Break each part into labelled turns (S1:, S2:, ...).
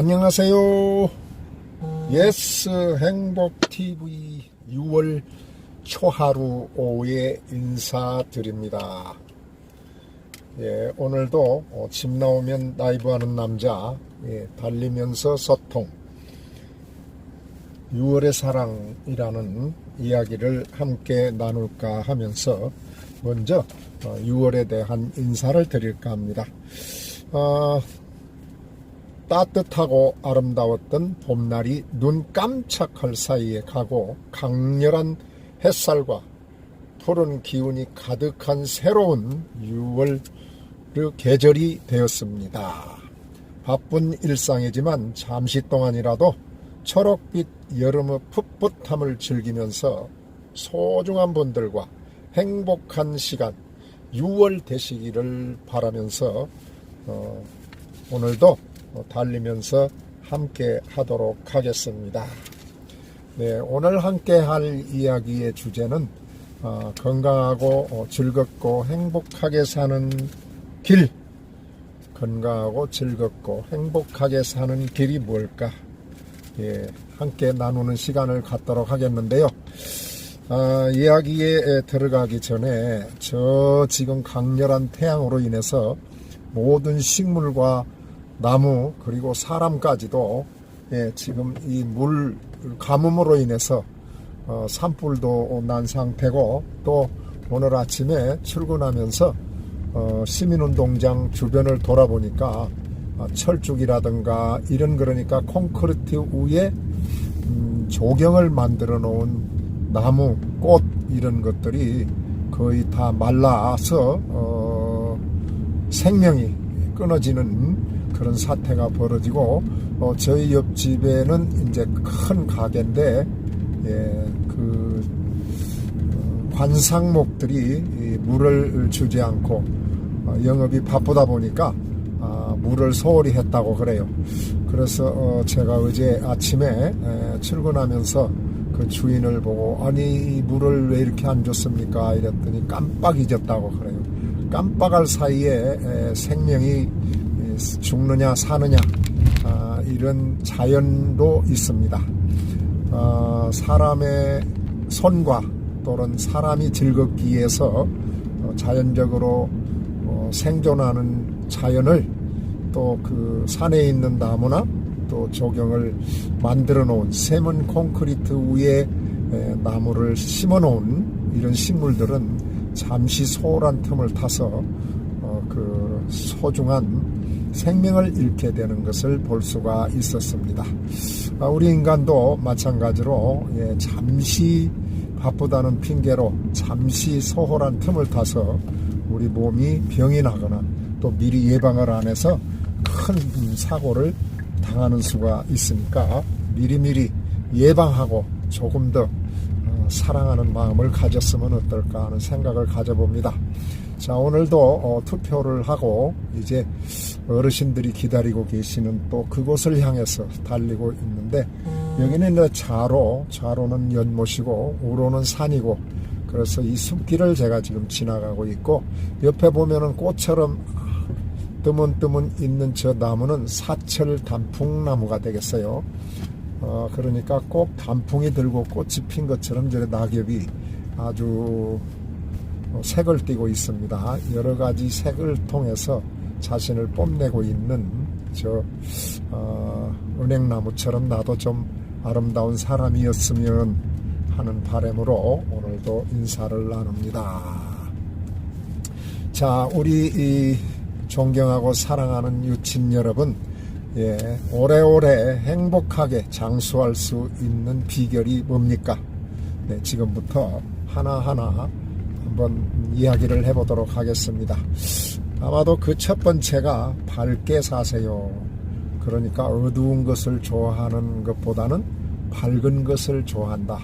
S1: 안녕하세요. 예스 행복TV 6월 초하루 오후에 인사드립니다. 예, 오늘도 어, 집 나오면 라이브하는 남자, 예, 달리면서 소통, 6월의 사랑이라는 이야기를 함께 나눌까 하면서 먼저 6월에 대한 인사를 드릴까 합니다. 어, 따뜻하고 아름다웠던 봄날이 눈 깜짝할 사이에 가고 강렬한 햇살과 푸른 기운이 가득한 새로운 6월 그 계절이 되었습니다. 바쁜 일상이지만 잠시 동안이라도 초록빛 여름의 풋풋함을 즐기면서 소중한 분들과 행복한 시간 6월 되시기를 바라면서 어, 오늘도 달리면서 함께 하도록 하겠습니다. 네, 오늘 함께 할 이야기의 주제는 어, 건강하고 어, 즐겁고 행복하게 사는 길 건강하고 즐겁고 행복하게 사는 길이 뭘까? 예, 함께 나누는 시간을 갖도록 하겠는데요. 아, 이야기에 들어가기 전에 저 지금 강렬한 태양으로 인해서 모든 식물과 나무 그리고 사람까지도 예, 지금 이 물 가뭄으로 인해서 어, 산불도 난 상태고 또 오늘 아침에 출근하면서 어, 시민운동장 주변을 돌아보니까 어, 철쭉이라든가 이런 그러니까 콘크리트 위에 음, 조경을 만들어 놓은 나무, 꽃 이런 것들이 거의 다 말라서 어, 생명이 끊어지는 그런 사태가 벌어지고 어, 저희 옆집에는 이제 큰 가게인데 예, 그 어, 관상목들이 이 물을 주지 않고 어, 영업이 바쁘다 보니까 아, 물을 소홀히 했다고 그래요. 그래서 어, 제가 어제 아침에 에, 출근하면서 그 주인을 보고 아니 이 물을 왜 이렇게 안 줬습니까? 이랬더니 깜빡 잊었다고 그래요. 깜빡할 사이에 에, 생명이 에, 죽느냐 사느냐 아, 이런 자연도 있습니다. 어, 사람의 손과 또는 사람이 즐겁기 위해서 어, 자연적으로 어, 생존하는 자연을 또 그 산에 있는 나무나 또 조경을 만들어 놓은 세면 콘크리트 위에 에, 나무를 심어 놓은 이런 식물들은 잠시 소홀한 틈을 타서 어, 그 소중한 생명을 잃게 되는 것을 볼 수가 있었습니다. 아, 우리 인간도 마찬가지로 예, 잠시 바쁘다는 핑계로 잠시 소홀한 틈을 타서 우리 몸이 병이 나거나 또 미리 예방을 안 해서 큰 사고를 당하는 수가 있으니까 미리미리 예방하고 조금 더 어, 사랑하는 마음을 가졌으면 어떨까 하는 생각을 가져봅니다. 자, 오늘도 어, 투표를 하고 이제 어르신들이 기다리고 계시는 또 그곳을 향해서 달리고 있는데 여기는 좌로, 좌로는 연못이고 우로는 산이고 그래서 이 숲길을 제가 지금 지나가고 있고 옆에 보면은 꽃처럼 뜨문뜨문 있는 저 나무는 사철 단풍나무가 되겠어요. 어, 그러니까 꼭 단풍이 들고 꽃이 핀 것처럼 저 낙엽이 아주 색을 띠고 있습니다. 여러 가지 색을 통해서 자신을 뽐내고 있는 저 어, 은행나무처럼 나도 좀 아름다운 사람이었으면 하는 바람으로 오늘도 인사를 나눕니다. 자, 우리 이 존경하고 사랑하는 유친 여러분, 예, 오래오래 행복하게 장수할 수 있는 비결이 뭡니까? 네, 지금부터 하나하나 한번 이야기를 해보도록 하겠습니다. 아마도 그 첫 번째가 밝게 사세요. 그러니까 어두운 것을 좋아하는 것보다는 밝은 것을 좋아한다.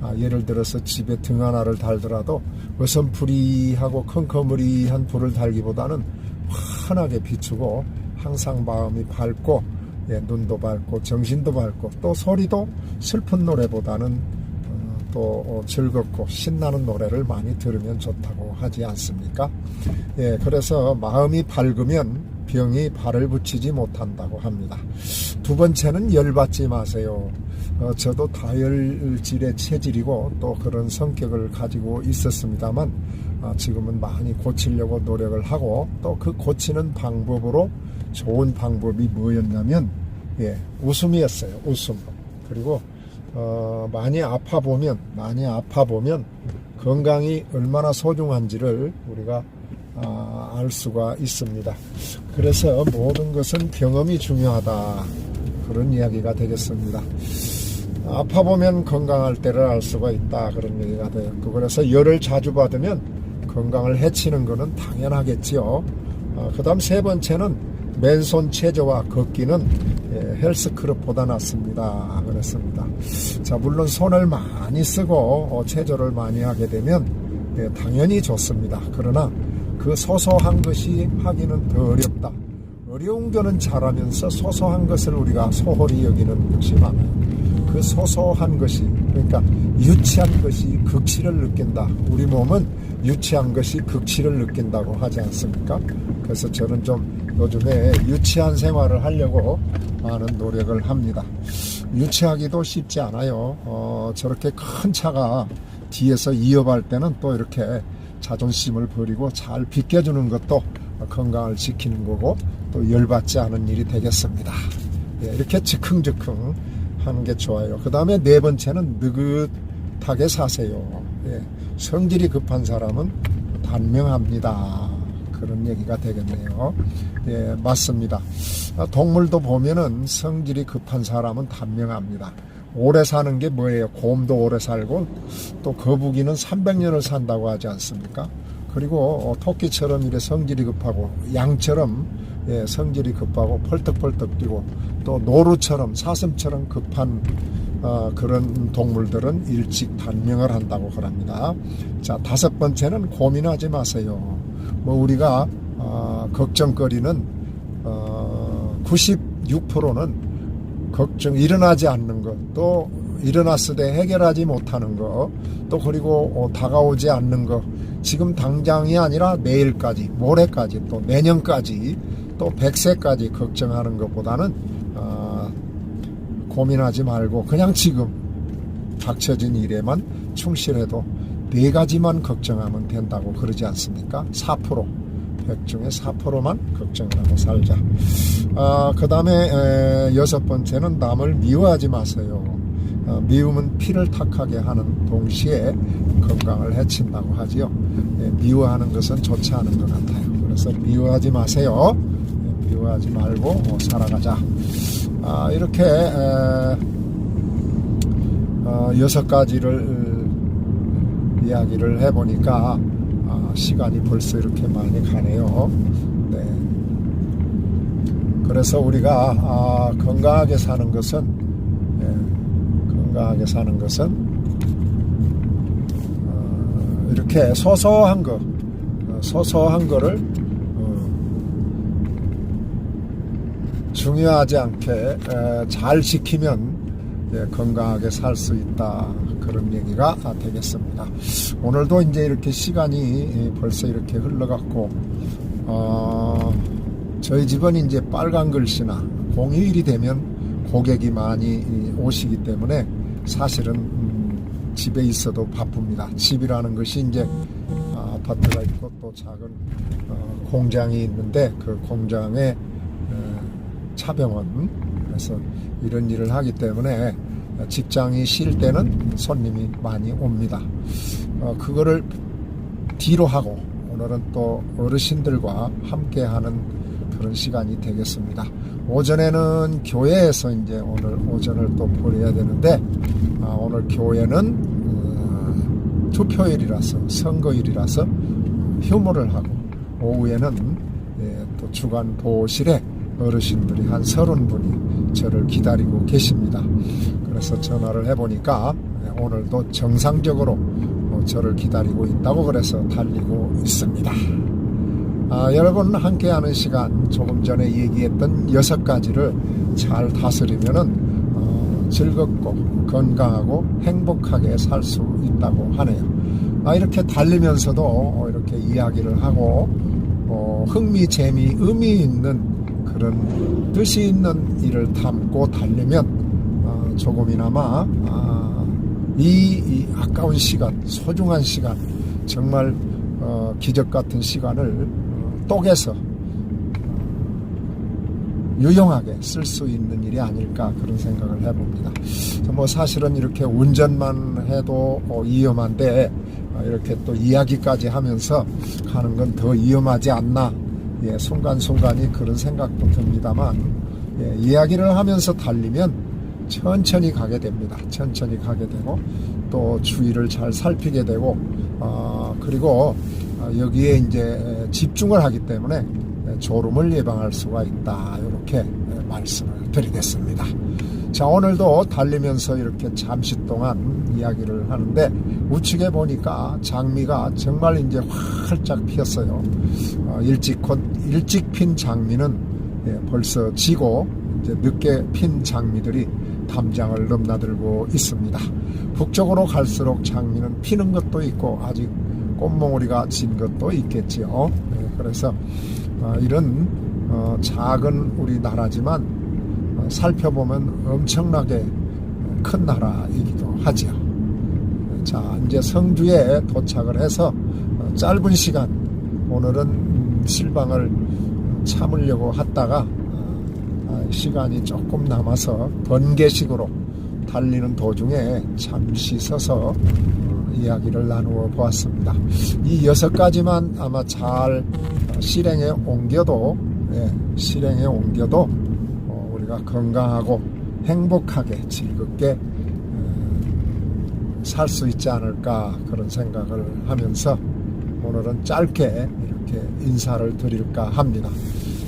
S1: 아, 예를 들어서 집에 등 하나를 달더라도 어선풀이하고 컴컴무리한 불을 달기보다는 환하게 비추고 항상 마음이 밝고 예, 눈도 밝고 정신도 밝고 또 소리도 슬픈 노래보다는 어, 또 어, 즐겁고 신나는 노래를 많이 들으면 좋다고 하지 않습니까? 예, 그래서 마음이 밝으면 병이 발을 붙이지 못한다고 합니다. 두 번째는 열받지 마세요. 어, 저도 다혈질의 체질이고 또 그런 성격을 가지고 있었습니다만 아, 지금은 많이 고치려고 노력을 하고 또 그 고치는 방법으로 좋은 방법이 뭐였냐면 예, 웃음이었어요. 웃음. 그리고 어, 많이 아파 보면 많이 아파 보면 건강이 얼마나 소중한지를 우리가 아, 알 수가 있습니다. 그래서 모든 것은 경험이 중요하다. 그런 이야기가 되겠습니다. 아파 보면 건강할 때를 알 수가 있다. 그런 얘기가 돼요. 그래서 열을 자주 받으면 건강을 해치는 것은 당연하겠지요. 그 다음 세 번째는 맨손 체조와 걷기는 예, 헬스클럽보다 낫습니다. 그랬습니다. 자, 물론 손을 많이 쓰고 어, 체조를 많이 하게 되면 예, 당연히 좋습니다. 그러나 그 소소한 것이 하기는 더 어렵다. 어려운 거는 잘하면서 소소한 것을 우리가 소홀히 여기는 것이 많아요. 그 소소한 것이 그러니까 유치한 것이 극치를 느낀다. 우리 몸은 유치한 것이 극치를 느낀다고 하지 않습니까? 그래서 저는 좀 요즘에 유치한 생활을 하려고 많은 노력을 합니다. 유치하기도 쉽지 않아요. 어, 저렇게 큰 차가 뒤에서 이어갈 때는 또 이렇게 자존심을 버리고 잘 비껴주는 것도 건강을 지키는 거고 또 열받지 않은 일이 되겠습니다. 예, 이렇게 즉흥즉흥 하는 게 좋아요. 그 다음에 네 번째는 느긋하게 사세요. 예, 성질이 급한 사람은 단명합니다. 그런 얘기가 되겠네요. 예, 맞습니다. 아, 동물도 보면은 성질이 급한 사람은 단명합니다. 오래 사는 게 뭐예요? 곰도 오래 살고 또 거북이는 300년을 산다고 하지 않습니까? 그리고 어, 토끼처럼 이래 성질이 급하고 양처럼 예, 성질이 급하고 펄떡펄떡 뛰고 또 노루처럼 사슴처럼 급한 어, 그런 동물들은 일찍 단명을 한다고 그럽니다. 자 다섯 번째는 고민하지 마세요. 뭐 우리가 어, 걱정거리는 어, 96%는 걱정 일어나지 않는 것, 또 일어났을 때 해결하지 못하는 것, 또 그리고 어, 다가오지 않는 것, 지금 당장이 아니라 내일까지, 모레까지, 또 내년까지, 또 100세까지 걱정하는 것보다는 어, 고민하지 말고 그냥 지금 닥쳐진 일에만 충실해도 네 가지만 걱정하면 된다고 그러지 않습니까? 4%. 100 중에 4%만 걱정하고 살자. 아, 그 다음에 여섯 번째는 남을 미워하지 마세요. 어, 미움은 피를 탁하게 하는 동시에 건강을 해친다고 하지요. 예, 미워하는 것은 좋지 않은 것 같아요. 그래서 미워하지 마세요. 예, 미워하지 말고 어, 살아가자. 아, 이렇게 에, 어, 여섯 가지를 이야기를 해보니까 아, 시간이 벌써 이렇게 많이 가네요. 네. 그래서 우리가 아, 건강하게 사는 것은 예, 건강하게 사는 것은 어, 이렇게 소소한 거 어, 소소한 거를 어, 중요하지 않게 에, 잘 지키면 예, 건강하게 살 수 있다 그런 얘기가 되겠습니다. 오늘도 이제 이렇게 시간이 벌써 이렇게 흘러갔고 어, 저희 집은 이제 빨간 글씨나 공휴일이 되면 고객이 많이 오시기 때문에 사실은 음, 집에 있어도 바쁩니다. 집이라는 것이 이제 아, 아파트가 있고 또 작은 어, 공장이 있는데 그 공장에 어, 차병원 그래서 이런 일을 하기 때문에 직장이 쉴 때는 손님이 많이 옵니다. 어, 그거를 뒤로 하고 오늘은 또 어르신들과 함께 하는 그런 시간이 되겠습니다. 오전에는 교회에서 이제 오늘 오전을 또 보내야 되는데 아, 오늘 교회는 어, 투표일이라서 선거일이라서 휴무를 하고 오후에는 예, 또 주간 보호실에 어르신들이 한 서른 분이 저를 기다리고 계십니다. 그래서 전화를 해보니까 예, 오늘도 정상적으로 어, 저를 기다리고 있다고 그래서 달리고 있습니다. 아, 여러분 함께하는 시간 조금 전에 얘기했던 여섯 가지를 잘 다스리면은 어, 즐겁고 건강하고 행복하게 살 수 있다고 하네요. 아, 이렇게 달리면서도 어, 이렇게 이야기를 하고 어, 어, 흥미, 재미, 의미 있는 그런 뜻이 있는 일을 담고 달리면 어, 조금이나마 아, 이, 이 아까운 시간, 소중한 시간, 정말 어, 기적 같은 시간을 어, 똑에서 유용하게 쓸 수 있는 일이 아닐까 그런 생각을 해봅니다. 뭐 사실은 이렇게 운전만 해도 어, 위험한데 어, 이렇게 또 이야기까지 하면서 가는 건 더 위험하지 않나 예, 순간순간이 그런 생각도 듭니다만 예, 이야기를 하면서 달리면 천천히 가게 됩니다. 천천히 가게 되고 또 주위를 잘 살피게 되고 어, 그리고 어, 여기에 이제 집중을 하기 때문에 졸음을 예방할 수가 있다. 이렇게 말씀을 드리겠습니다. 자, 오늘도 달리면서 이렇게 잠시 동안 이야기를 하는데 우측에 보니까 장미가 정말 이제 활짝 피었어요. 어, 일찍 곧 일찍 핀 장미는 예, 벌써 지고 이제 늦게 핀 장미들이 담장을 넘나들고 있습니다. 북쪽으로 갈수록 장미는 피는 것도 있고 아직 꽃몽우리가 진 것도 있겠지요. 네, 그래서 어, 이런 어, 작은 우리나라지만 어, 살펴보면 엄청나게 큰 나라이기도 하죠. 자, 이제 성주에 도착을 해서 어, 짧은 시간 오늘은 음, 실방을 참으려고 하다가 어, 아, 시간이 조금 남아서 번개식으로 달리는 도중에 잠시 서서 어, 이야기를 나누어 보았습니다. 이 여섯 가지만 아마 잘 어, 실행에 옮겨도 예, 실행에 옮겨도 어, 우리가 건강하고 행복하게 즐겁게 살 수 있지 않을까 그런 생각을 하면서 오늘은 짧게 이렇게 인사를 드릴까 합니다.